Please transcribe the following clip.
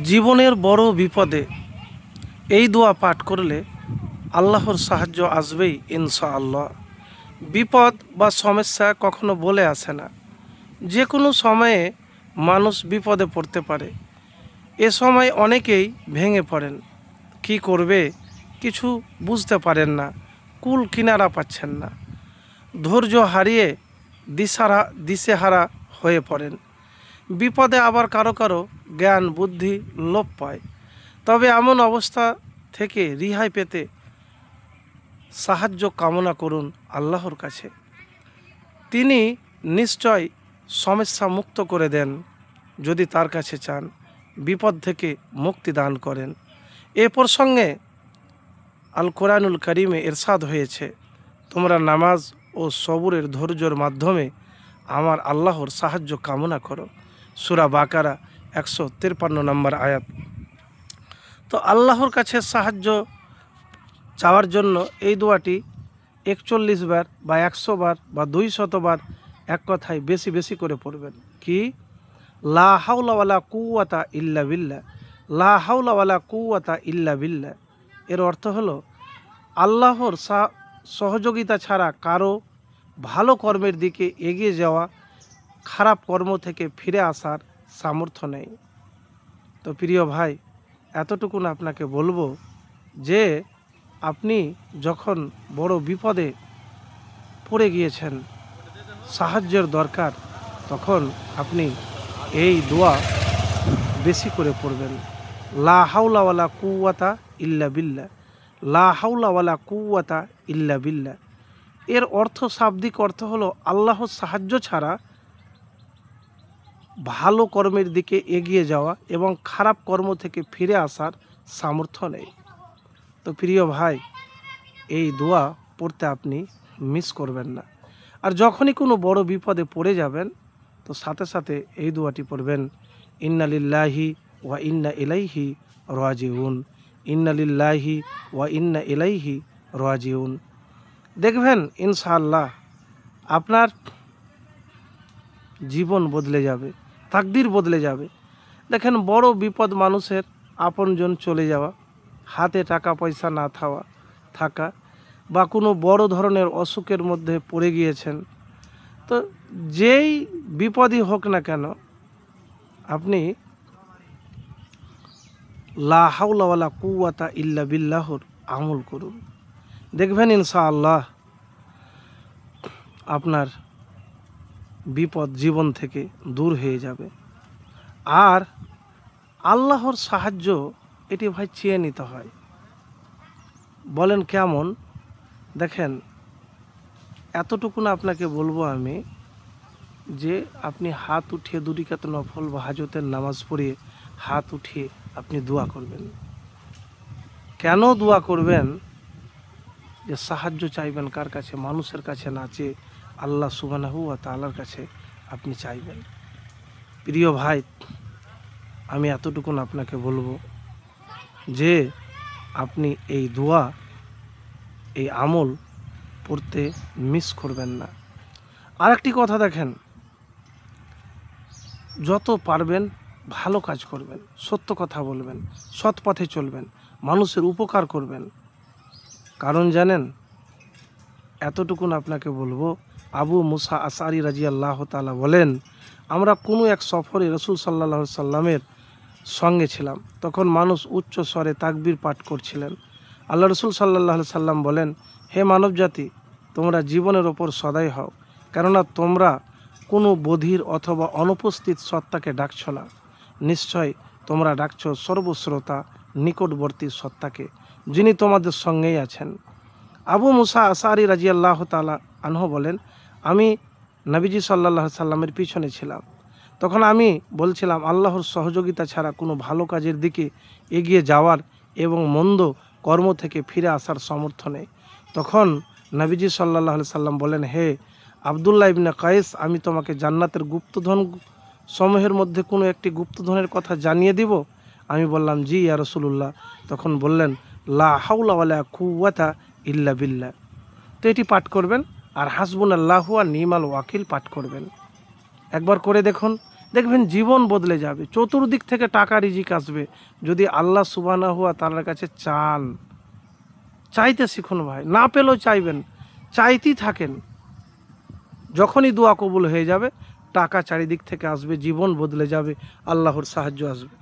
জীবনের বড় বিপদে এই দোয়া পাঠ করলে আল্লাহর সাহায্য আসবেই ইনশা আল্লাহ বিপদ বা সমস্যা কখনো বলে আসে না। যে কোনো সময়ে মানুষ বিপদে পড়তে পারে। এ সময় অনেকেই ভেঙে পড়েন। কি করবে কিছু বুঝতে পারেন না, কুল কিনারা পাচ্ছেন না। ধৈর্য হারিয়ে দিশারা দিশেহারা হয়ে পড়েন। বিপদে আবার কারও কারও জ্ঞান, বুদ্ধি লোপ পায়। তবে এমন অবস্থা থেকে রিহাই পেতে সাহায্য কামনা করুন আল্লাহর কাছে। তিনি নিশ্চয় সমস্যা মুক্ত করে দেন যদি তার কাছে চান, বিপদ থেকে মুক্তি দান করেন। এ প্রসঙ্গে আল কোরআনুল করিমে এরশাদ হয়েছে, তোমরা নামাজ ও সবুরের ধৈর্যর মাধ্যমে আমার আল্লাহর সাহায্য কামনা করো। সুরা বাকারা একশো তিরপান্ন নম্বর আয়াত। তো আল্লাহর কাছে সাহায্য চাওয়ার জন্য এই দোয়াটি একচল্লিশ বার বা একশো বার বা দুই শতবার এক কথায় বেশি বেশি করে পড়বেন। কি? লা হাউলাওয়ালা কুয়াতা ইল্লা বিল্লা লা হাউলাওয়ালা কুয়াতা ইল্লা বিল্লা এর অর্থ হলো, আল্লাহর সহযোগিতা ছাড়া কারও ভালো কর্মের দিকে এগিয়ে যাওয়া খারাপ কর্ম থেকে ফিরে আসার সামর্থ্য নেই। তো প্রিয় ভাই এতটুকুন আপনাকে বলব যে, আপনি যখন বড় বিপদে পড়ে গিয়েছেন, সাহায্যের দরকার, তখন আপনি এই দোয়া বেশি করে পড়বেন। লা হাউলাওয়ালা কুয়াতা ইল্লা বিল্লা লা হাউলাওয়ালা কুয়াতা ইল্লা বিল্লা এর অর্থ শাব্দিক অর্থ হলো আল্লাহর সাহায্য ছাড়া ভালো কর্মের দিকে এগিয়ে যাওয়া এবং খারাপ কর্ম থেকে ফিরে আসার সামর্থ্য নেই। তো প্রিয় ভাই, এই দোয়া পড়তে আপনি মিস করবেন না। আর যখনই কোনো বড় বিপদে পড়ে যাবেন, তো সাথে সাথে এই দোয়াটি পড়বেন ইন্নালিল্লাহি ওয়া ইন্না ইলাইহি রাজিউন। ইন্নালিল্লাহি ওয়া ইন্না ইলাইহি রাজিউন। দেখবেন, ইনশাআল্লাহ আপনার জীবন বদলে যাবে। তাকদির বদলে যাবে। দেখেন বড় বিপদ মানুষের আপনজন চলে যাওয়া, হাতে টাকা পয়সা না থাওয়া, থাকা বা কোনো বড় ধরনের অসুখের মধ্যে পড়ে গিয়েছেন। তো যেই বিপদই হোক না কেন, আপনি লা হাউলাওয়ালা কুয়াতা ইল্লা বিল্লাহর আমল করুন। দেখবেন ইনশাআল্লাহ আপনার বিপদ জীবন থেকে দূর হয়ে যাবে। আর আল্লাহর সাহায্য এটি ভাই চেয়ে নিতে হয়। বলেন কেমন? দেখেন এতটুকুন আপনাকে বলব আমি যে আপনি হাত উঠিয়ে দুরিকাত নফল বা হাজতের নামাজ পড়িয়ে হাত উঠিয়ে আপনি দোয়া করবেন। কেন দোয়া করবেন? যে সাহায্য চাইবেন কার কাছে? মানুষের কাছে না চেয়ে আল্লাহ সুবানাহু আর তালার কাছে আপনি চাইবেন। প্রিয় ভাই, আমি এতটুকুন আপনাকে বলব যে, আপনি এই দোয়া, এই আমল পড়তে মিস করবেন না। আরেকটি কথা দেখেন, যত পারবেন ভালো কাজ করবেন, সত্য কথা বলবেন, সৎ পথে চলবেন, মানুষের উপকার করবেন। কারণ জানেন, এতটুকুন আপনাকে বলব আবু মুসা আসারি রাজি আল্লাহ তালা বলেন, আমরা কোনো এক সফরে রসুল সাল্লাহ সাল্লামের সঙ্গে ছিলাম। তখন মানুষ উচ্চ স্বরে তাকবির পাঠ করছিলেন। আল্লাহ রসুল সাল্লাহ সাল্লাম বলেন, হে মানব জাতি তোমরা জীবনের ওপর সদাই হও, কেননা তোমরা কোনো বধির অথবা অনুপস্থিত সত্তাকে ডাকছ না। নিশ্চয় তোমরা ডাকছ সর্বশ্রোতা, নিকটবর্তী সত্তাকে, যিনি তোমাদের সঙ্গেই আছেন। আবু মুসা আসারি রাজি আল্লাহ তালা আনহ বলেন আমি নবীজি সাল্লাহ সাল্লামের পিছনে ছিলাম। তখন আমি বলছিলাম, আল্লাহর সহযোগিতা ছাড়া কোনো ভালো কাজের দিকে এগিয়ে যাওয়ার এবং মন্দ কর্ম থেকে ফিরে আসার সমর্থ নেই। তখন নবীজি সাল্লাহ সাল্লাম বলেন, হে আবদুল্লাহ ইবনে কায়েস, আমি তোমাকে জান্নাতের গুপ্তধন সমূহের মধ্যে কোনো একটি গুপ্তধনের কথা জানিয়ে দিব? আমি বললাম, জি ইয়া রসুল্লাহ তখন বললেন, লা হাউলা কুয়াতা ইল্লা বিল্লা তো এটি পাঠ করবেন। আর হাসবুন আল্লাহু আর নিমাল ওয়াকিল পাঠ করবেন। একবার করে দেখুন, দেখবেন জীবন বদলে যাবে, চতুর্দিক থেকে টাকা রিজিক আসবে, যদি আল্লাহ সুবানা হুয়া তার কাছে চান। চাইতে শিখুন ভাই, না পেলেও চাইবেন, চাইতেই থাকেন। যখনই দোয়া কবুল হয়ে যাবে, টাকা চারিদিক থেকে আসবে, জীবন বদলে যাবে, আল্লাহর সাহায্য আসবে।